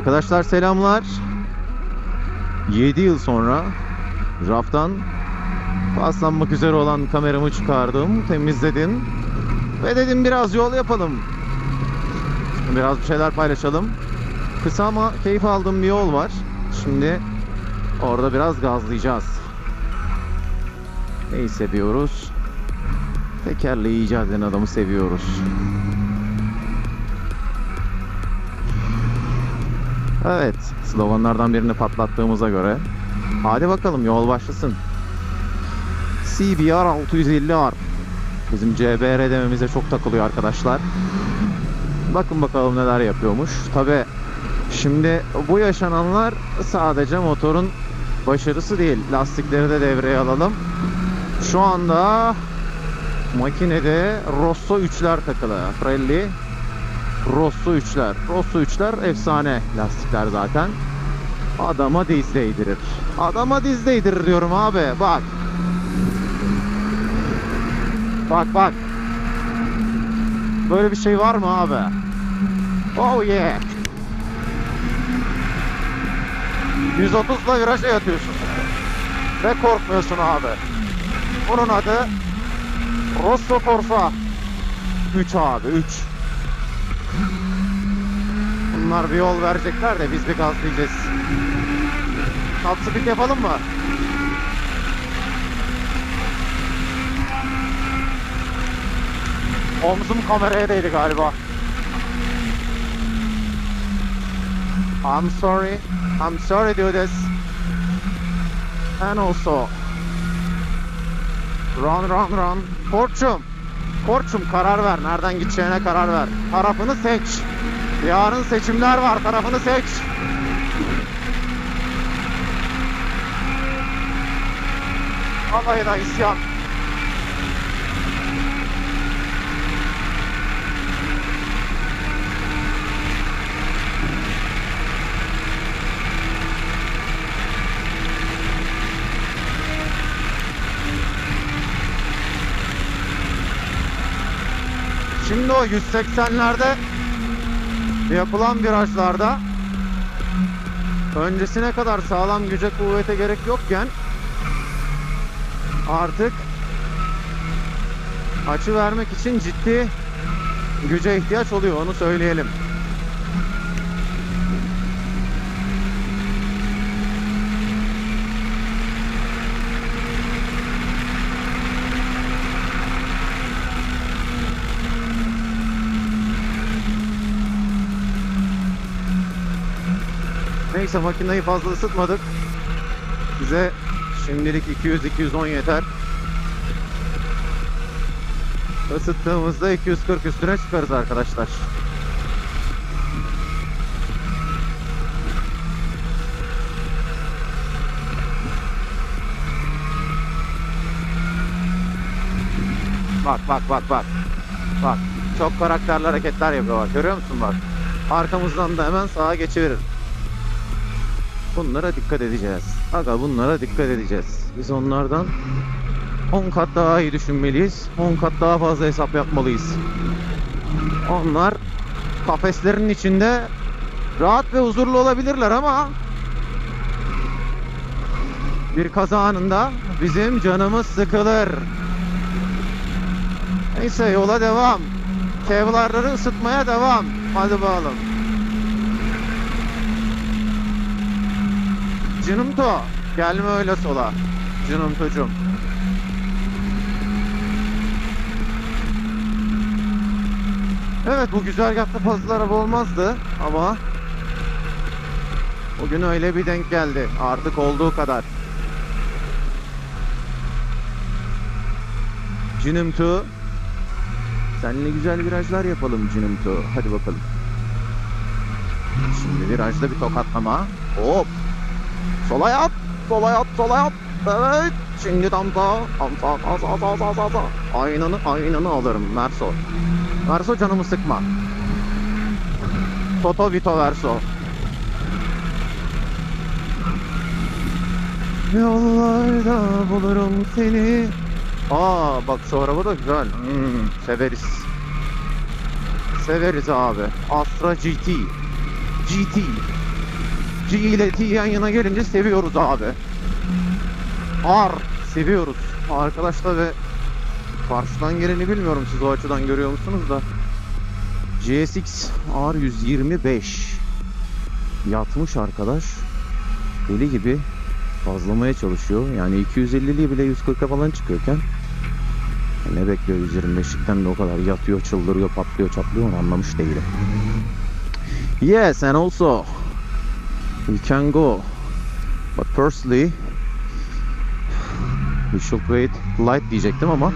Arkadaşlar selamlar. 7 yıl sonra raftan paslanmak üzere olan kameramı çıkardım, temizledim ve dedim biraz yol yapalım. Biraz bir şeyler paylaşalım. Kısa ama keyif aldığım bir yol var. Şimdi orada biraz gazlayacağız. Neyi seviyoruz? Tekerleği icat eden adamı seviyoruz. Evet, sloganlardan birini patlattığımıza göre. Hadi bakalım yol başlasın. CBR 650R. Bizim CBR dememize çok takılıyor arkadaşlar. Bakın bakalım neler yapıyormuş. Tabi şimdi bu yaşananlar sadece motorun başarısı değil. Lastikleri de devreye alalım. Şu anda makinede Rosso 3'ler takılı. Pirelli Rosso 3'ler. Rosso 3'ler efsane lastikler zaten. Adama diz değdirir. Adama diz değdirir diyorum abi. Bak. Bak bak. Böyle bir şey var mı abi? Oh yeah. 130'la viraja yatıyorsun. Ve korkmuyorsun abi. Bunun adı Rosso Corsa 3 abi 3. Bunlar bir yol verecekler de biz bir gazlayacağız. Top speed yapalım mı? Omzum kameraya değdi galiba. I'm sorry. I'm sorry do this. And also Run run run. Koçum. Koçum karar ver. Nereden gideceğine karar ver. Tarafını seç. Yarın seçimler var. Tarafını seç. Vallahi da isyan. Şimdi o 180'lerde yapılan virajlarda öncesine kadar sağlam güce kuvvete gerek yokken artık açı vermek için ciddi güce ihtiyaç oluyor onu söyleyelim. Neyse makineyi fazla ısıtmadık. Bize şimdilik 200-210 yeter. Isıttığımızda 240 üstüne çıkarız arkadaşlar. Bak bak bak bak. Bak çok karakterli hareketler yapıyor bak görüyor musun bak. Arkamızdan da hemen sağa geçiverir. Bunlara dikkat edeceğiz. Aga bunlara dikkat edeceğiz. Biz onlardan 10 kat daha iyi düşünmeliyiz. 10 kat daha fazla hesap yapmalıyız. Onlar kafeslerin içinde rahat ve huzurlu olabilirler ama bir kaza anında bizim canımız sıkılır. Neyse yola devam. Kevlarları ısıtmaya devam. Hadi bakalım. Cınımto. Gelme öyle sola. Cınımtocum. Evet bu güzergahta fazla araba olmazdı ama bugün öyle bir denk geldi. Artık olduğu kadar. Cınımto. Seninle güzel virajlar yapalım Cınımto. Hadi bakalım. Şimdi virajda bir tokatlama. Hop. Sola yap. Sola yap. Sola yap. Evet. Şimdi tam sağ. Tam sağ sağ sağ. Aynanı aynanı alırım Verso. Verso canımı sıkma. Toto Vito Verso. Yollarda bulurum seni. Aa bak şu araba da güzel. Hmm, severiz. Severiz abi. Astra GT. GT. G ile T yan yana gelince seviyoruz abi. R seviyoruz. Arkadaşlar ve karşıdan geleni bilmiyorum siz o açıdan görüyor musunuz da. GSX R125 yatmış arkadaş. Deli gibi fazlamaya çalışıyor. Yani 250'liği bile 140'a falan çıkıyorken ne bekliyor 125'likten de o kadar yatıyor, çıldırıyor, patlıyor, çatlıyor onu anlamış değilim. Yes, and also we can go. But firstly we should wait light diyecektim ama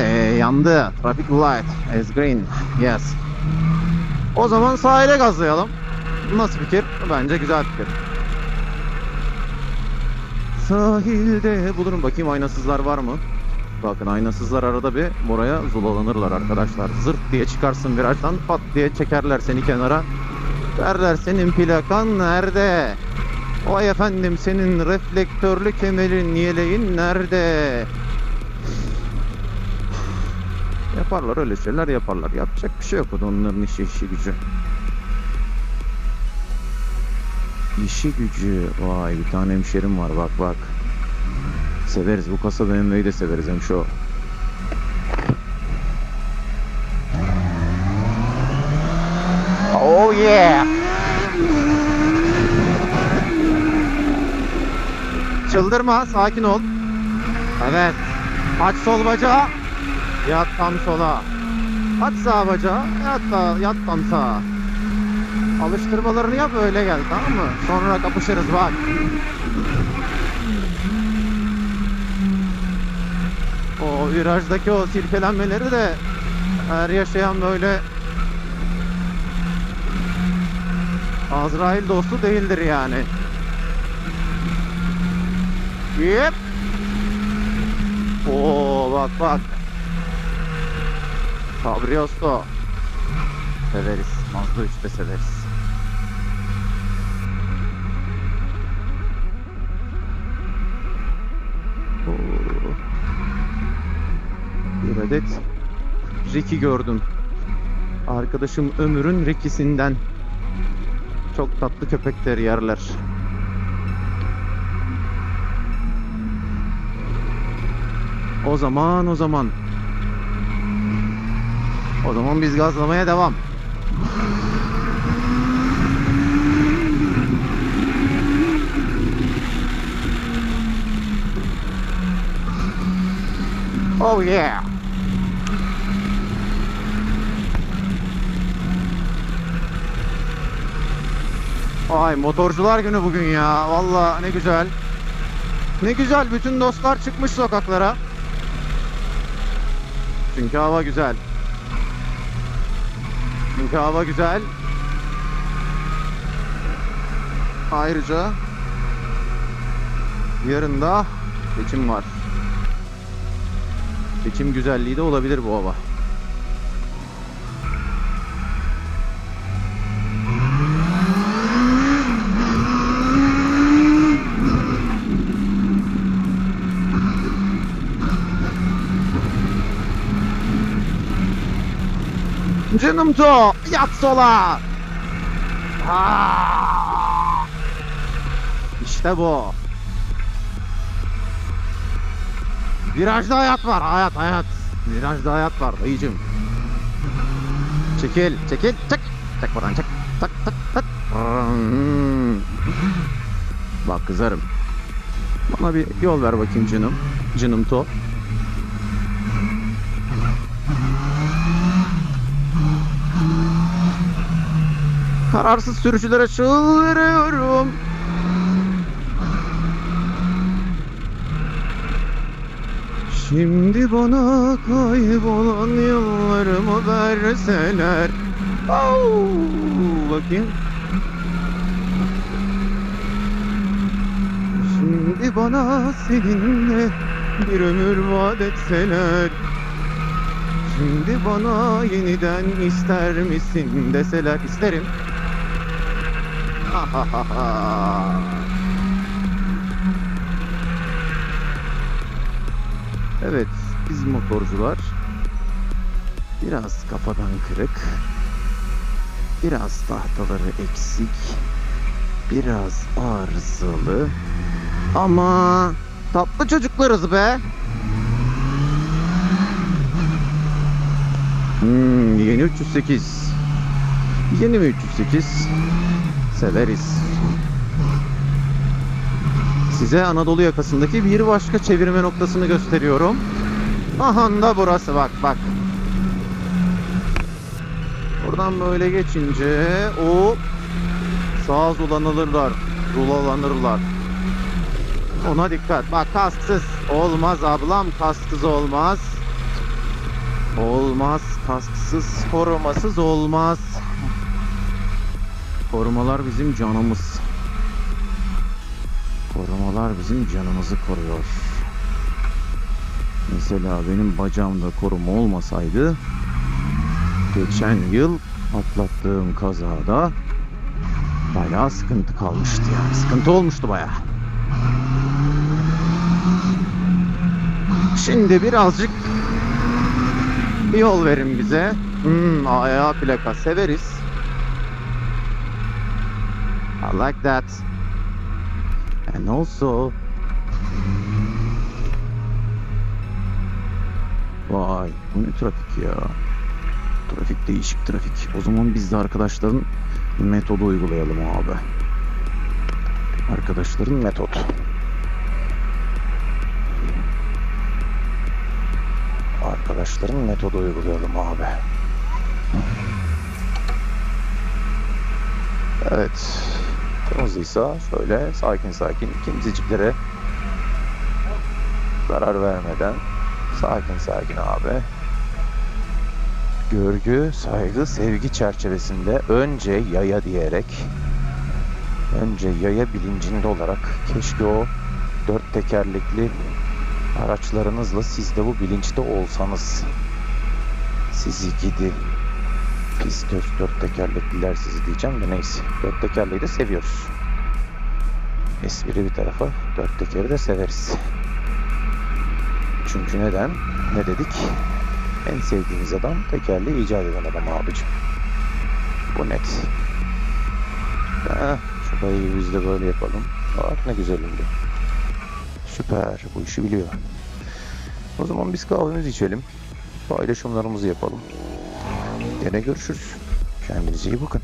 ee, yandı. Traffic light is green. Yes. O zaman sahile gazlayalım. Nasıl fikir? Bence güzel fikir. Sahilde bulurum. Bakayım aynasızlar var mı? Bakın aynasızlar arada bir buraya zulalanırlar arkadaşlar. Zırt diye çıkarsın virajdan pat diye çekerler seni kenara. Derler senin plakan nerede? Vay efendim senin reflektörlü kemerin yeleğin nerede? Yaparlar öyle şeyler yaparlar. Yapacak bir şey yok o da onların işi işi gücü. İşi gücü. Vay bir tane hemşerim var bak bak. Severiz bu kasa BMW'yi de severiz hem şu. Oh yeah. Çıldırma, sakin ol. Evet. Aç sol bacağı. Yat tam sola. Aç sağ bacağı. Yat, da, yat tam sağa. Alıştırmalarını yap öyle gel tamam mı? Sonra kapışırız bak. O virajdaki o silkelenmeleri de her yaşayan böyle Azrail dostu değildir yani. Yep. Oo bak bak. Cabriosto. Severiz. Mazda 3'te severiz. Oo. Bir adet Ricky gördüm. Arkadaşım Ömür'ün Ricky'sinden. Çok tatlı köpekler yerler. O zaman o zaman. O zaman biz gazlamaya devam. Oh yeah. Ay motorcular günü bugün ya. Vallahi ne güzel. Ne güzel bütün dostlar çıkmış sokaklara. Çünkü hava güzel. Çünkü hava güzel. Ayrıca yarın da seçim var. Seçim güzelliği de olabilir bu hava. Canım to yat sola. Ha! İşte bu. Virajda hayat var. Hayat hayat. Virajda hayat var dayıcım. Çekil, çekil, çek. Çek buradan çek. Tak tak tak. Bak kızarım. Bana bir yol ver bakayım canım. Canım to. Kararsız sürücülere çıldırıyorum. Şimdi bana kaybolan yıllarımı verseler. Au, bakayım. Şimdi bana seninle bir ömür vaat etseler. Şimdi bana yeniden ister misin deseler isterim. Evet, biz motorcular biraz kafadan kırık, biraz tahtaları eksik, biraz arızalı ama tatlı çocuklarız be. Hmm, yeni 308. Yeni mi 308? Severiz. Size Anadolu yakasındaki bir başka çevirme noktasını gösteriyorum. Aha da burası bak bak. Buradan böyle geçince o sağa zulanılırlar. Zulalanırlar. Ona dikkat. Bak kasksız olmaz ablam. Kasksız olmaz. Olmaz. Kasksız, korumasız olmaz. Korumalar bizim canımız. Korumalar bizim canımızı koruyor. Mesela benim bacağımda koruma olmasaydı geçen yıl atlattığım kazada bayağı sıkıntı kalmıştı yani. Sıkıntı olmuştu bayağı. Şimdi birazcık bir yol verin bize. Hmm, AA plaka severiz. I like that. And also Vay bu ne trafik ya. Trafik değişik trafik. O zaman biz de arkadaşların metodu uygulayalım abi. Arkadaşların metot. Arkadaşların metodu uygulayalım abi. Evet. Kırmızıysa şöyle sakin sakin kimseciklere zarar vermeden sakin sakin abi. Görgü, saygı, sevgi çerçevesinde önce yaya diyerek önce yaya bilincinde olarak keşke o dört tekerlekli araçlarınızla siz de bu bilinçte olsanız. Sizi gidi göz dört tekerlekliler sizi diyeceğim de neyse. Dört tekerleği de seviyoruz. Espri bir tarafa dört tekeri de severiz. Çünkü neden? Ne dedik? En sevdiğimiz adam tekerleği icat eden adam abicim. Bu net. Heh, şurayı biz de böyle yapalım. Bak ne güzel oldu. Süper. Bu işi biliyor. O zaman biz kahvemizi içelim. Paylaşımlarımızı yapalım. Gene görüşürüz. Kendinize iyi bakın.